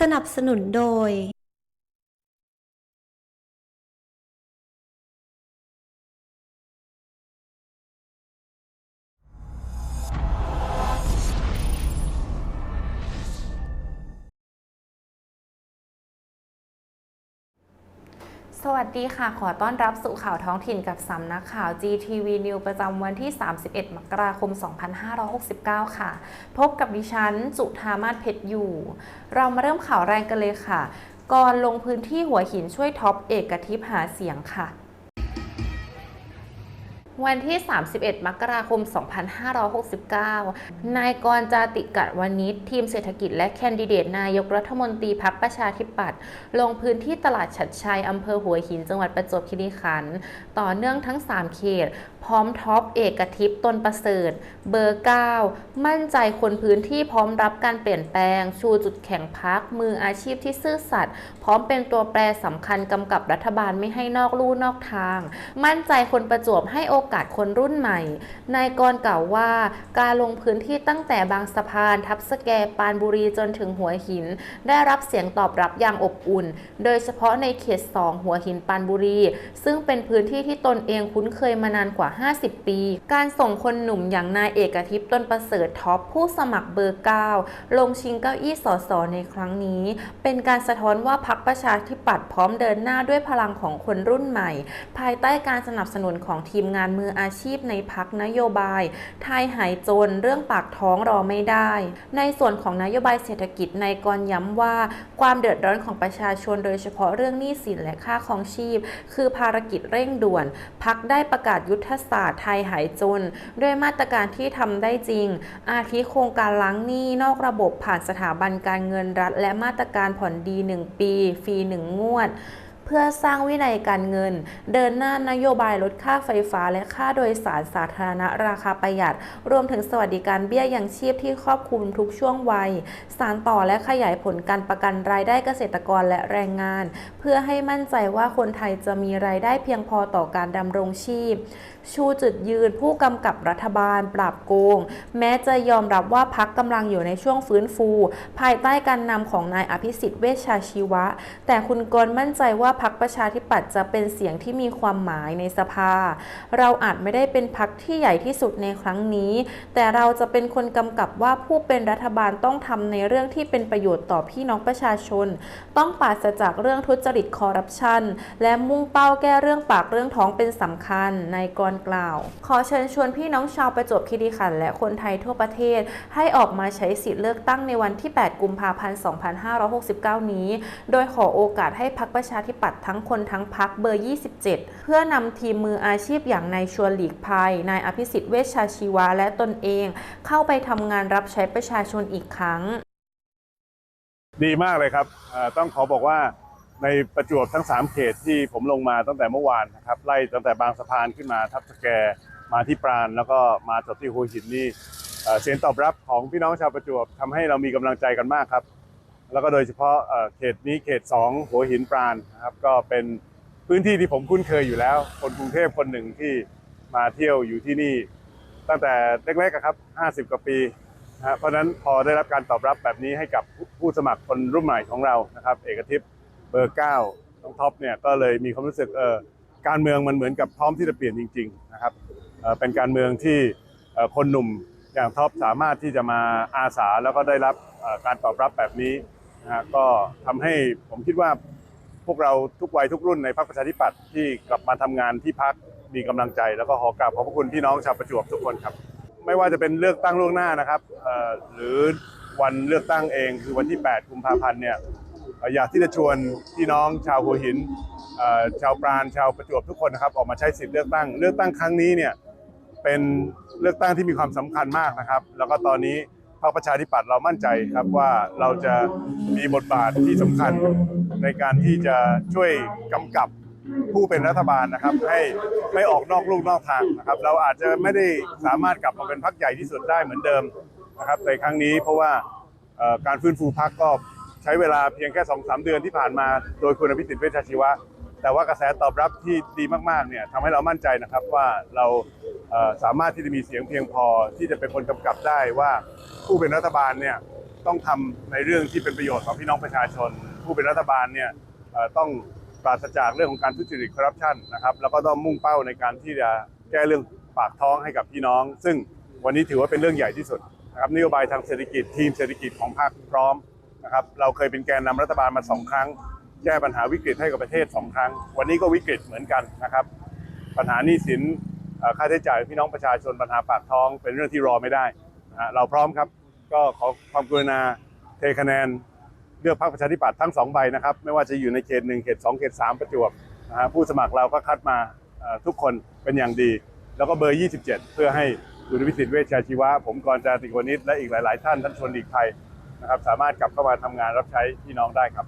สนับสนุนโดย สวัสดีค่ะ ขอต้อนรับสู่ข่าวท้องถิ่นกับสำนักข่าว GTV News ประจำวันที่ 31 มกราคม 2569 ค่ะ พบกับดิฉันจุธามาศเพชรอยู่ เรามาเริ่มข่าวแรงกันเลยค่ะ ก่อนลงพื้นที่หัวหินช่วยท็อปเอกทิพหาเสียงค่ะ วันที่ 31 มกราคม 2569 นายกรจาติกัดวณิชทีมเศรษฐกิจและแคนดิเดตนายกรัฐมนตรีพักประชาธิปัตย์ลงพื้นที่ตลาดฉัดชัยอำเภอหัวหินจังหวัดประจวบคีรีขันธ์ต่อเนื่องทั้ง 3 เขต พร้อมท็อปเอกทิพย์ตนประเสริฐ เบอร์ 9 มั่นใจคนพื้นที่พร้อมรับการเปลี่ยนแปลง ชูจุดแข็งพัก มืออาชีพที่ซื่อสัตย์พร้อมเป็นตัวแปรสำคัญกำกับรัฐบาลไม่ให้นอกลู่นอกทาง มั่นใจคนประจวบให้โอกาสคนรุ่นใหม่ นายกรกล่าวว่าการลงพื้นที่ตั้งแต่บางสะพานทับสแกปานบุรีจนถึงหัวหิน ได้รับเสียงตอบรับอย่างอบอุ่น โดยเฉพาะในเขต 2 หัวหินปานบุรี ซึ่งเป็นพื้นที่ที่ตนเองคุ้นเคยมานานกว่า50 ปี การส่งคนหนุ่มอย่างนายเอกทิพย์ต้นประเสริฐท็อปผู้สมัครเบอร์ 9 ลงชิงเก้าอี้สสในครั้งนี้ เป็นการสะท้อนว่าพักประชาธิปัตย์พร้อมเดินหน้าด้วยพลังของคนรุ่นใหม่ ภายใต้การสนับสนุนของทีมงานมืออาชีพในพักนโยบาย ไทยหายจนเรื่องปากท้องรอไม่ได้ ในส่วนของนโยบายเศรษฐกิจนายกรย้ำว่า ความเดือดร้อนของประชาชนโดยเฉพาะเรื่องหนี้สินและค่าครองชีพ คือภารกิจเร่งด่วน พักได้ประกาศยุทธศาสตร์ไทยหายจน ด้วยมาตรการที่ทำได้จริง อาทิโครงการล้างหนี้นอกระบบผ่านสถาบันการเงินรัฐ และมาตรการผ่อนดี 1 ปี ฟรี 1 งวด เพื่อสร้างวินัยการเงิน เดินหน้านโยบายลดค่าไฟฟ้าและค่าโดยสารสาธารณะราคาประหยัด รวมถึงสวัสดิการเบี้ยยังชีพที่ครอบคลุมทุกช่วงวัย สารต่อและขยายผลการประกันรายได้เกษตรกรและแรงงาน เพื่อให้มั่นใจว่าคนไทยจะมีรายได้เพียงพอต่อการดำรงชีพ ชูจุดยืนผู้กำกับรัฐบาล ปราบโกง แม้จะยอมรับว่าพักกำลังอยู่ในช่วงฟื้นฟู ภายใต้การนำของนายอภิสิทธิ์เวชชาชีวะ แต่คุณกรมั่นใจว่าพักประชาธิปัตย์จะเป็นเสียงที่มีความหมายในสภา เราอาจไม่ได้เป็นพักที่ใหญ่ที่สุดในครั้งนี้ แต่เราจะเป็นคนกำกับว่าผู้เป็นรัฐบาลต้องทำในเรื่องที่เป็นประโยชน์ต่อพี่น้องประชาชน ต้องปราศจากเรื่องทุจริตคอร์รัปชัน และมุ่งเป้าแก้เรื่องปากเรื่องท้องเป็นสำคัญในกรกล่าว ขอเชิญชวนพี่น้องชาวประจวบคีรีขันธ์และคนไทยทั่วประเทศ ให้ออกมาใช้สิทธิ์เลือกตั้งในวันที่ 8 กุมภาพันธ์ 2569 นี้ โดยขอโอกาสให้พักประชาธิปัตย์ทั้งคนทั้งพักเบอร์ 27 เพื่อนำทีมมืออาชีพอย่างนายชวนหลีกภัย นายอภิสิทธิ์เวชชาชีวะและตนเอง เข้าไปทำงานรับใช้ประชาชนอีกครั้ง ดีมากเลยครับต้องขอบอกว่าในประจวบทั้ง 3 เขตที่ผมลงมาตั้งแต่เมื่อวานนะครับไล่ตั้งแต่บางสะพานขึ้นมาทับสแกมาที่ปราณแล้วก็มาจบที่หัวหินนี่เอ่อเสียงตอบรับของพี่น้องชาวประจวบทำให้เรามีกำลังใจกันมากครับ แล้วก็โดยเฉพาะเขตนี้เขต 2 หัวหินปราณนะครับก็เป็นพื้นที่ที่ผมคุ้นเคยอยู่แล้ว คนกรุงเทพคนหนึ่งที่มาเที่ยวอยู่ที่นี่ ตั้งแต่เล็กๆครับ 50 กว่าปีนะเพราะนั้นพอได้รับการตอบรับแบบนี้ให้กับผู้สมัครคนรุ่นใหม่ของเรานะครับ เอกทิพย์เบอร์ 9 น้องท็อปเนี่ยก็เลยมีความรู้สึกเออการเมืองมันเหมือนกับพร้อมที่จะเปลี่ยนจริง ๆ นะครับเป็นการเมืองที่คนหนุ่มอย่างท็อปสามารถที่จะมาอาสาแล้วก็ได้รับการตอบรับแบบนี้ นะฮะก็ทำให้ผมคิดว่าพวกเราทุกวัยทุกรุ่นในพรรคประชาธิปัตย์ที่กลับมาทำงานที่พักมีกำลังใจ แล้วก็ขอกราบขอบพระคุณพี่น้องชาวประจวบทุกคนครับ ไม่ว่าจะเป็นเลือกตั้งล่วงหน้านะครับหรือวันเลือกตั้งเองคือวันที่ 8 กุมภาพันธ์เนี่ยอยากที่จะชวนพี่น้องชาวหัวหินชาวปราณชาวประจวบทุกคนนะครับออกมาใช้สิทธิ์เลือกตั้ง เลือกตั้งครั้งนี้เนี่ยเป็นเลือกตั้งที่มีความสำคัญมากนะครับ แล้วก็ตอนนี้ พรรคประชาธิปัตย์เรามั่นใจครับว่าเราจะมีบทบาทที่สำคัญในการที่จะช่วยกำกับผู้เป็นรัฐบาลนะครับ ให้ไม่ออกนอกลูกนอกทางนะครับ เราอาจจะไม่ได้สามารถกลับมาเป็นพรรคใหญ่ที่สุดได้เหมือนเดิมนะครับในครั้งนี้เพราะว่าการฟื้นฟูพรรคก็ใช้เวลาเพียงแค่2องสามเดือนที่ผ่านมา โดยคุณอภิสิทธิ์เวชชชีวะ แต่ว่ากระแสตอบรับที่ดีมากๆเนี่ยทำให้เรามั่นใจนะครับว่าเราเสามารถที่จะมีเสียงเพียงพอที่จะเป็นคนกำกับได้ว่าผู้เป็นรัฐบาลเนี่ยต้องทำในเรื่องที่เป็นประโยชน์ต่อพี่น้องประชาชน ผู้เป็นรัฐบาลเนี่ยต้องปราศจากเรื่องของการทุจริตคอร์รัปชันนะครับแล้วก็ต้องมุ่งเป้าในการที่จะแก้เรื่องปากท้องให้กับพี่น้อง ซึ่งวันนี้ถือว่าเป็นเรื่องใหญ่ที่สุดนะครับนโยบายทางเศรษฐกิจทีมเศรษฐกิจของพรรคพร้อมนะครับเราเคยเป็นแกนนำรัฐบาลมาสองครั้ง แก้ปัญหาวิกฤตให้กับประเทศสองครั้ง วันนี้ก็วิกฤตเหมือนกันนะครับ ปัญหาหนี้สินค่าใช้จ่ายพี่น้องประชาชนปัญหาปากท้องเป็นเรื่องที่รอไม่ได้ เราพร้อมครับก็ขอความกรุณาเทคะแนนเลือกพรรคประชาธิปัตย์ทั้งสองใบนะครับ ไม่ว่าจะอยู่ในเขตหนึ่งเขตสองเขตสามประจวบนะฮะผู้สมัครเราก็คัดมาทุกคนเป็นอย่างดี แล้วก็เบอร์ 27 เพื่อให้คุณวิสิทธิ์เวชชาชีวะ ผมกรจาติกวนิชและอีกหลาย ๆ ท่านท่านชวนดีกไทยนะครับ สามารถกลับเข้ามาทำงานรับใช้พี่น้องได้ครับ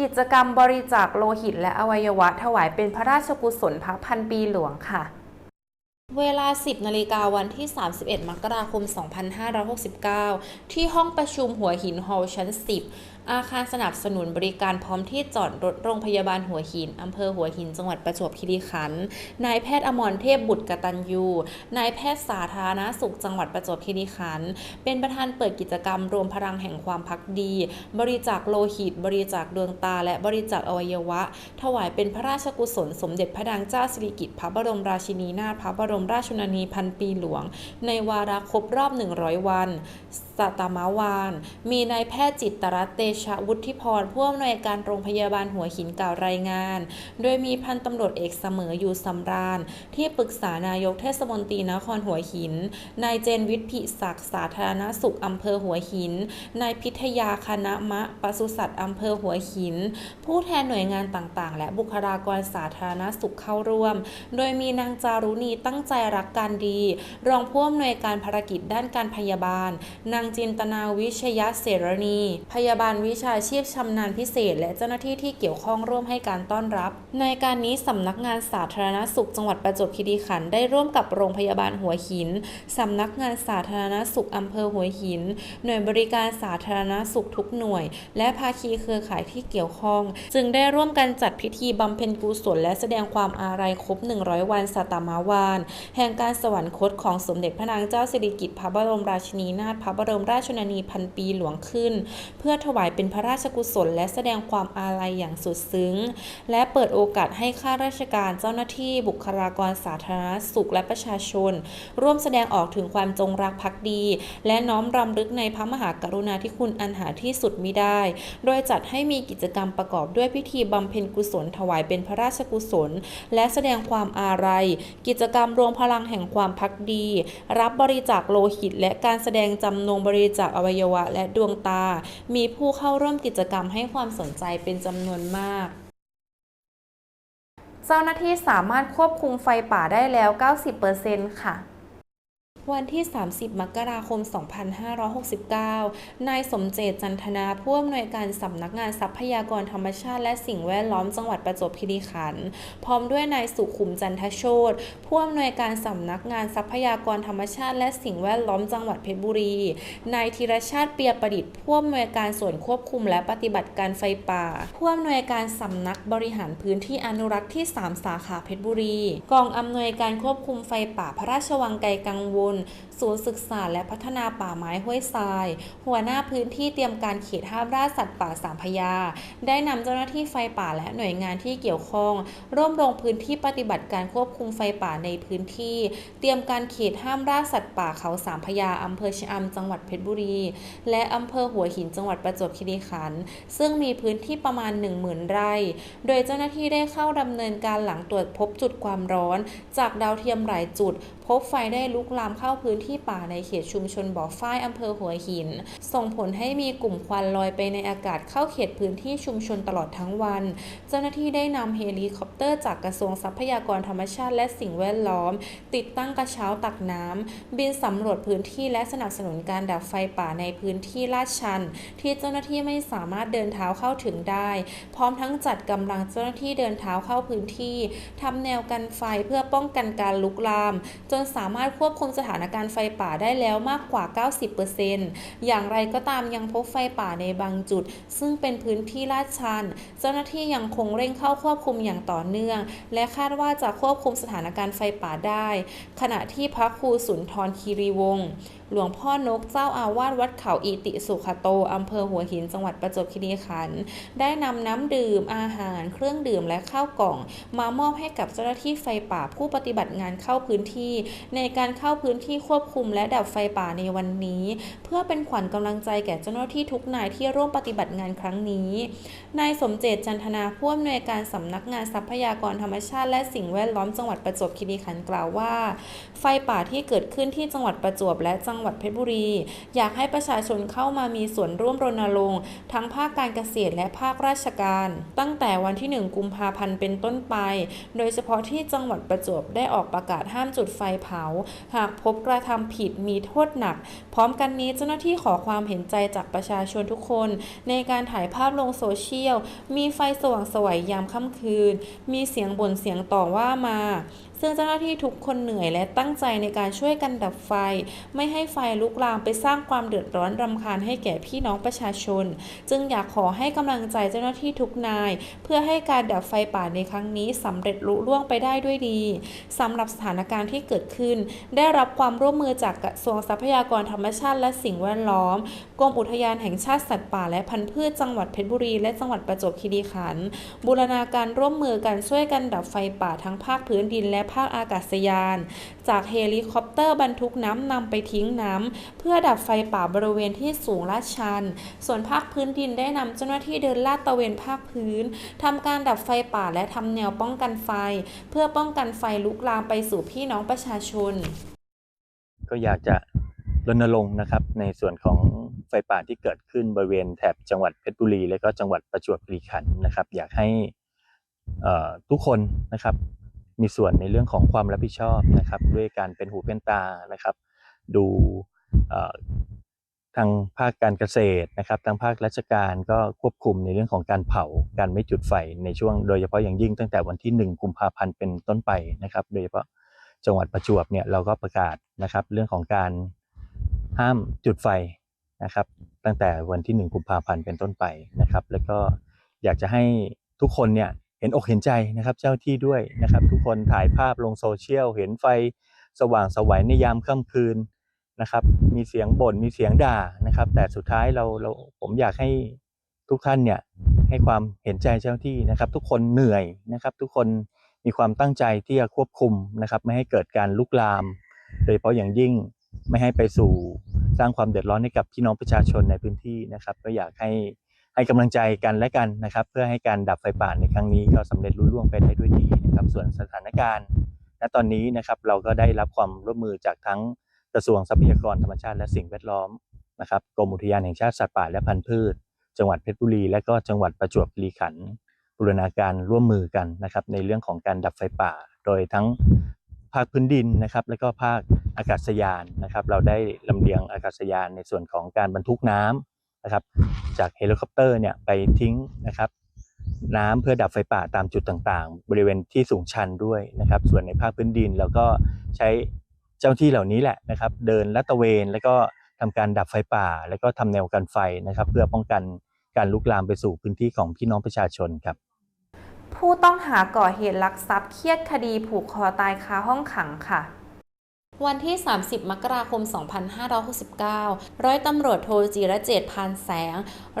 กิจกรรมบริจาคโลหิตและอวัยวะถวายเป็นพระราชกุศลพระพันปีหลวงค่ะ เวลา 10นาฬิกาวันที่ 31 มกราคม 2569 ที่ห้องประชุมหัวหินฮอลล์ชั้น 10 อาคารสนับสนุนบริการพร้อมที่จอดรถโรงพยาบาลหัวหิน อำเภอหัวหิน จังหวัดประจวบคีรีขันธ์ นายแพทย์อมรเทพบุตรกตัญญูนายแพทย์สาธารณสุขจังหวัดประจวบคีรีขันธ์ เป็นประธานเปิดกิจกรรมรวมพลังแห่งความพักดี บริจาคโลหิต บริจาคดวงตา และบริจาคอวัยวะ ถวายเป็นพระราชกุศลสมเด็จพระนางเจ้าสิริกิติ์พระบรมราชินีนาถพระบรมราชชนนีพันปีหลวง ในวาระครบรอบ 100 วันสตมาวาน มีนายแพทย์จิตรรัตเตชวุฒิพรผู้อำนวยการโรงพยาบาลหัวหินกล่าวรายงาน โดยมีพันตำรวจเอกเสมออยู่สำราญ ที่ปรึกษานายกเทศมนตรีนครหัวหิน นายเจนวิทย์พิศักดิ์สาธารณสุขอำเภอหัวหิน นายพิทยาคณะมะปศุสัตว์อำเภอหัวหิน ผู้แทนหน่วยงานต่างๆ และบุคลากรสาธารณสุขเข้าร่วม โดยมีนางจารุณีตั้งใจรักการดี รองผู้อำนวยการภารกิจด้านการพยาบาล นางจินตนาวิชยเสรณี พยาบาลวิชาชีพชำนาญพิเศษ และเจ้าหน้าที่ที่เกี่ยวข้องร่วมให้การต้อนรับ ในการนี้สำนักงานสาธารณสุขจังหวัดประจวบคีรีขันธ์ได้ร่วมกับโรงพยาบาลหัวหินสำนักงานสาธารณสุขอำเภอหัวหิน หน่วยบริการสาธารณสุขทุกหน่วย และภาคีเครือข่ายที่เกี่ยวข้อง จึงได้ร่วมกันจัดพิธีบำเพ็ญกุศลและแสดงความอาลัยครบ 100 วันสตามาวาน แห่งการสวรรคตของสมเด็จพระนางเจ้าสิริกิติ์พระบรมราชินีนาถพระบรมราชชนนีพันปีหลวงขึ้น เพื่อถวายเป็นพระราชกุศล และแสดงความอาลัยอย่างสุดซึ้ง และเปิดโอกาสให้ข้าราชการเจ้าหน้าที่บุคลากรสาธารณสุขและประชาชน ร่วมแสดงออกถึงความจงรักภักดี และน้อมรำลึกในพระมหากรุณาธิคุณอันหาที่สุดมิได้ โดยจัดให้มีกิจกรรมประกอบด้วยพิธีบำเพ็ญกุศลถวายเป็นพระราชกุศล และแสดงความอาลัย กิจกรรมรวมพลังแห่งความพักดี รับบริจาคโลหิต และการแสดงจำนงบริจาคอวัยวะและดวงตา มีผู้เข้าเข้าร่วมกิจกรรมให้ความสนใจเป็นจำนวนมาก เจ้าหน้าที่สามารถควบคุมไฟป่าได้แล้ว 90%ค่ะ วันที่ 30 มกราคม 2569 นายสมเจตจันทนาผู้อำนวยการสำนักงานทรัพยากรธรรมชาติและสิ่งแวดล้อมจังหวัดประจวบคีรีขันธ์พร้อมด้วยนายสุขุมจันทโชตผู้อำนวยการสำนักงานทรัพยากรธรรมชาติ และสิ่งแวดล้อมจังหวัดเพชรบุรี นายธีรชาติเปียประดิษฐ์ผู้อำนวยการส่วนควบคุมและปฏิบัติการไฟป่าผู้อำนวยการสำนักบริหารพื้นที่อนุรักษ์ที่ 3 สาขาเพชรบุรี กองอำนวยการควบคุมไฟป่าพระราชวังไกลกังวล own ศูนย์ศึกษาและพัฒนาป่าไม้ห้วยทราย หัวหน้าพื้นที่เตรียมการเขตห้ามล่าสัตว์ป่าสามพยา ได้นำเจ้าหน้าที่ไฟป่าและหน่วยงานที่เกี่ยวข้อง ร่วมลงพื้นที่ปฏิบัติการควบคุมไฟป่าในพื้นที่ เตรียมการเขตห้ามล่าสัตว์ป่าเขาสามพยาอำเภอชะอำจังหวัดเพชรบุรี และอำเภอหัวหินจังหวัดประจวบคีรีขันธ์ซึ่งมีพื้นที่ประมาณ 10,000 ไร่ โดยเจ้าหน้าที่ได้เข้าดำเนินการหลังตรวจพบจุดความร้อน จากดาวเทียมหลายจุด พบไฟได้ลุกลามเข้าพื้นที่ที่ป่าในเขตชุมชนบ่อฝ้ายอำเภอหัวหิน ส่งผลให้มีกลุ่มควันลอยไปในอากาศเข้าเขตพื้นที่ชุมชนตลอดทั้งวัน เจ้าหน้าที่ได้นำเฮลิคอปเตอร์จากกระทรวงทรัพยากรธรรมชาติและสิ่งแวดล้อม ติดตั้งกระเช้าตักน้ำ บินสำรวจพื้นที่และสนับสนุนการดับไฟป่าในพื้นที่ลาดชัน ที่เจ้าหน้าที่ไม่สามารถเดินเท้าเข้าถึงได้ พร้อมทั้งจัดกำลังเจ้าหน้าที่เดินเท้าเข้าพื้นที่ทำแนวกันไฟเพื่อป้องกันการลุกลาม จนสามารถควบคุมสถานการณ์ไฟป่าได้แล้วมากกว่า 90%อย่างไรก็ตามยังพบไฟป่าในบางจุด ซึ่งเป็นพื้นที่ลาดชัน เจ้าหน้าที่ยังคงเร่งเข้าควบคุมอย่างต่อเนื่อง และคาดว่าจะควบคุมสถานการณ์ไฟป่าได้ ขณะที่พระครูสุนทรคีรีวงศ์หลวงพ่อนกเจ้าอาวาสวัดเขาอิติสุขโตอำเภอหัวหินจังหวัดประจวบคีรีขันธ์ได้นำน้ำดื่มอาหาร เครื่องดื่มและข้าวกล่อง มามอบให้กับเจ้าหน้าที่ไฟป่าผู้ปฏิบัติงานเข้าพื้นที่ ในการเข้าพื้นที่ควบคุมและดับไฟป่าในวันนี้ เพื่อเป็นขวัญกำลังใจแก่เจ้าหน้าที่ทุกนายที่ร่วมปฏิบัติงานครั้งนี้ นายสมเจตจันทนาผู้อำนวยการสำนักงานทรัพยากรธรรมชาติและสิ่งแวดล้อมจังหวัดประจวบคีรีขันธ์กล่าวว่า ไฟป่าที่เกิดขึ้นที่จังหวัดประจวบและจังหวัดเพชรบุรี อยากให้ประชาชนเข้ามามีส่วนร่วมรณรงค์ทั้งภาคการเกษตรและภาคราชการ ตั้งแต่วันที่ 1 กุมภาพันธ์เป็นต้นไป โดยเฉพาะที่จังหวัดประจวบได้ออกประกาศห้ามจุดไฟเผา หากพบกระทำผิดมีโทษหนัก พร้อมกันนี้เจ้าหน้าที่ขอความเห็นใจจากประชาชนทุกคน ในการถ่ายภาพลงโซเชียลมีไฟสว่างสวยยามค่ำคืน มีเสียงบ่นเสียงต่อว่ามา ซึ่งเจ้าหน้าที่ทุกคนเหนื่อยและตั้งใจในการช่วยกันดับไฟ ไม่ให้ไฟลุกลามไปสร้างความเดือดร้อนรำคาญให้แก่พี่น้องประชาชน จึงอยากขอให้กำลังใจเจ้าหน้าที่ทุกนาย เพื่อให้การดับไฟป่าในครั้งนี้สำเร็จลุล่วงไปได้ด้วยดีสำหรับสถานการณ์ที่เกิดขึ้น ได้รับความร่วมมือจากกระทรวงทรัพยากรธรรมชาติและสิ่งแวดล้อม กรมอุทยานแห่งชาติสัตว์ป่าและพันธุ์พืชจังหวัดเพชรบุรีและจังหวัดประจวบคีรีขันธ์บูรณาการร่วมมือกันช่วยกันดับไฟป่าทั้งภาคพื้นดินและภาคอากาศยาน จากเฮลิคอปเตอร์บรรทุกน้ำนำไปทิ้งน้ำเพื่อดับไฟป่าบริเวณที่สูงลาดชัน ส่วนภาคพื้นดินได้นำเจ้าหน้าที่เดินลาดตระเวนภาคพื้นทำการดับไฟป่าและทำแนวป้องกันไฟ เพื่อป้องกันไฟลุกลามไปสู่พี่น้องประชาชน ก็อยากจะรณรงค์นะครับในส่วนของ ไฟป่าที่เกิดขึ้นบริเวณแถบจังหวัดเพชรบุรี และก็จังหวัดประจวบคีรีขันธ์นะครับ อยากให้ทุกคนนะครับมีส่วนในเรื่องของความรับผิดชอบนะครับ ด้วยการเป็นหูเป็นตานะครับ ดูทางภาคการเกษตรนะครับ ทางภาคราชการก็ควบคุมในเรื่องของการเผาการไม่จุดไฟในช่วงโดยเฉพาะอย่างยิ่งตั้งแต่วันที่ 1 กุมภาพันธ์เป็นต้นไปนะครับ โดยเฉพาะจังหวัดประจวบเนี่ยเราก็ประกาศนะครับ เรื่องของการห้ามจุดไฟ นะครับ ตั้งแต่วันที่ 1 กุมภาพันธ์เป็นต้นไปนะครับ แล้วก็อยากจะให้ทุกคนเนี่ยเห็นอกเห็นใจนะครับเจ้าที่ด้วยนะครับ ทุกคนถ่ายภาพลงโซเชียลเห็นไฟสว่างสวัยในยามค่ำคืนนะครับ มีเสียงบ่นมีเสียงด่านะครับ แต่สุดท้ายเราเราผมอยากให้ทุกท่านเนี่ยให้ความเห็นใจเจ้าที่นะครับ ทุกคนเหนื่อยนะครับ ทุกคนมีความตั้งใจที่จะควบคุมนะครับ ไม่ให้เกิดการลุกลาม โดยเฉพาะอย่างยิ่งไม่ให้ไปสู่ สร้างความเดือดร้อนให้กับพี่น้องประชาชนในพื้นที่นะครับ ก็อยากให้ให้กำลังใจกันและกันนะครับ เพื่อให้การดับไฟป่าในครั้งนี้ก็สำเร็จรุ่ล่วงไปได้ด้วยดีนะครับ ส่วนสถานการณ์ณตอนนี้นะครับเราก็ได้รับความร่วมมือจากทั้งกระทรวงทรัพยากรธรรมชาติและสิ่งแวดล้อมนะครับกรมอุทยานแห่งชาติสัตว์ป่าและพันธุ์พืช จังหวัดเพชรบุรี และก็จังหวัดประจวบคีรีขันธ์บูรณาการร่วมมือกันนะครับในเรื่องของการดับไฟป่า โดยทั้ง ภาคพื้นดินนะครับ และก็ภาคอากาศยานนะครับ เราได้ลำเลียงอากาศยานในส่วนของการบรรทุกน้ำนะครับ จากเฮลิคอปเตอร์เนี่ยไปทิ้งนะครับ น้ำเพื่อดับไฟป่าตามจุดต่างๆ บริเวณที่สูงชันด้วยนะครับ ส่วนในภาคพื้นดินเราก็ใช้เจ้าที่เหล่านี้แหละนะครับ เดินลาดตระเวนแล้วก็ทำการดับไฟป่า แล้วก็ทำแนวกันไฟนะครับ เพื่อป้องกันการลุกลามไปสู่พื้นที่ของพี่น้องประชาชนครับ ผู้ต้องหาก่อเหตุลักทรัพย์เครียดคดีผูกคอตายคาห้องขังค่ะ วันที่ 30 มกราคม 2569 ร้อยตำรวจโทจีระเจตพานแสง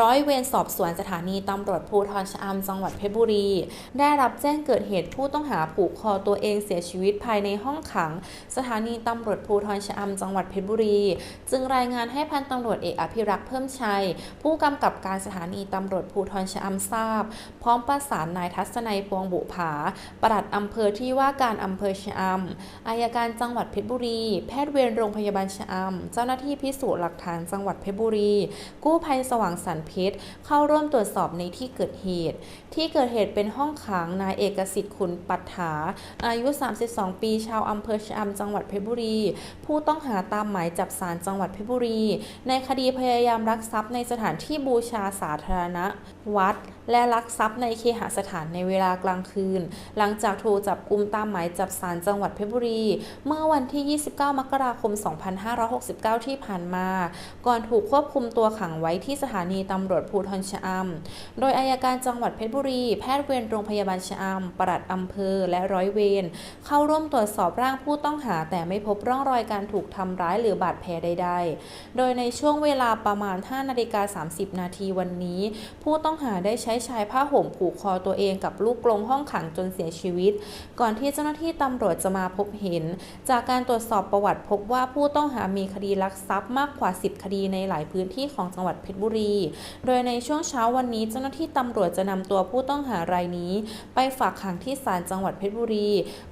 ร้อยเวรสอบสวนสถานีตำรวจภูธรชะอำจังหวัดเพชรบุรี ได้รับแจ้งเกิดเหตุผู้ต้องหาผูกคอตัวเองเสียชีวิตภายในห้องขัง สถานีตำรวจภูธรชะอำจังหวัดเพชรบุรี จึงรายงานให้พันตำรวจเอกอภิรักษ์เพิ่มชัย ผู้กำกับการสถานีตำรวจภูธรชะอำทราบ พร้อมประสานนายทัศนัยพวงบุภาปลัดอำเภอที่ว่าการอำเภอชะอำอายการจังหวัดเพชรบุรีแพทย์เวรโรงพยาบาลชะอำเจ้าหน้าที่พิสูจน์หลักฐานจังหวัดเพชรบุรี กู้ภัยสว่างสรรเพชรเข้าร่วมตรวจสอบในที่เกิดเหตุ ที่เกิดเหตุเป็นห้องขังนายเอกสิทธิ์ขุนปัฏฐาอายุ 32 ปีชาวอำเภอชะอำจังหวัดเพชรบุรี ผู้ต้องหาตามหมายจับศาลจังหวัดเพชรบุรี ในคดีพยายามลักทรัพย์ในสถานที่บูชาสาธารณะ วัด และลักทรัพย์ในเคหสถานในเวลากลางคืน หลังจากถูกจับกุมตามหมายจับศาลจังหวัดเพชรบุรี เมื่อวันที่29 มกราคม 2569 ที่ผ่านมา ก่อนถูกควบคุมตัวขังไว้ที่สถานีตำรวจภูธรชะอำ โดยอายการจังหวัดเพชรบุรี แพทย์เวรโรงพยาบาลชะอำปลัดอำเภอ และร้อยเวร เข้าร่วมตรวจสอบร่างผู้ต้องหา แต่ไม่พบร่องรอยการถูกทำร้ายหรือบาดแผลใด ๆ โดยในช่วงเวลาประมาณ 5 นาฬิกา 30 นาทีวันนี้ ผู้ต้องหาได้ใช้ชายผ้าห่มผูกคอตัวเองกับลูกกรงห้องขังจนเสียชีวิต ก่อนที่เจ้าหน้าที่ตำรวจจะมาพบเห็น จากการตรวจสอบประวัติพบว่าผู้ต้องหามีคดีลักทรัพย์มากกว่า 10 คดีในหลายพื้นที่ของจังหวัดเพชรบุรี โดยในช่วงเช้าวันนี้เจ้าหน้าที่ตำรวจจะนำตัวผู้ต้องหารายนี้ ไปฝากขังที่ศาลจังหวัดเพชรบุรี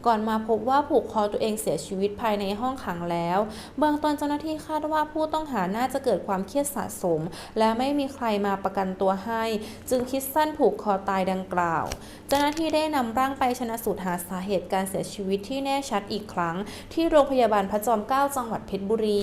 ก่อนมาพบว่าผูกคอตัวเองเสียชีวิตภายในห้องขังแล้ว เบื้องต้นเจ้าหน้าที่คาดว่าผู้ต้องหาน่าจะเกิดความเครียดสะสม และไม่มีใครมาประกันตัวให้ จึงคิดสั้นผูกคอตายดังกล่าว เจ้าหน้าที่ได้นำร่างไปชนะสูตรหาสาเหตุการเสียชีวิตที่แน่ชัดอีกครั้ง ที่โรงพยาบาลพระจอมเกล้าจังหวัดเพชรบุรี